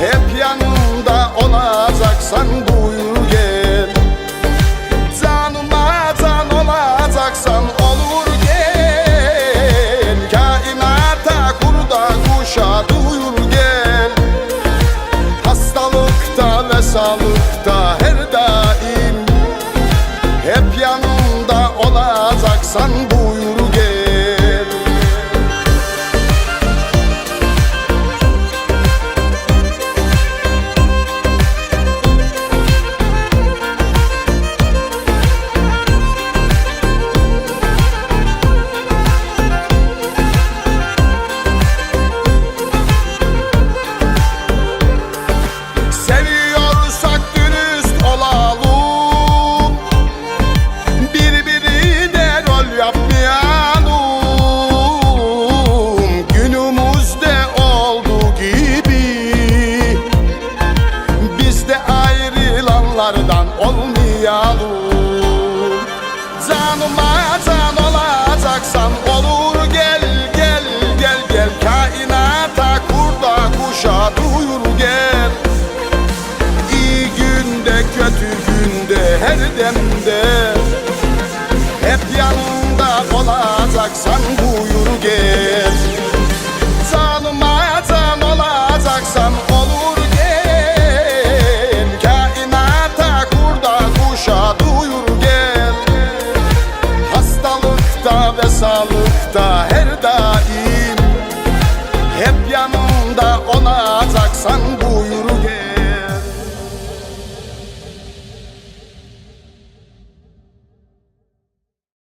Hep yanımda olacaksan buyur gel. Canıma can olacaksan olur gel. Kainata kurda kuşa duyur gel. Hastalıkta ve sağlıkta her daim. Hep yanımda olacaksan buyur Seviyorsak her demde Hep yanında olacaksan buyur gel. Canıma can olacaksan olur gel. Kainata kurda kuşa duyur gel. Hastalıkta ve sağlıkta her daim Hep yanında olacaksan buyur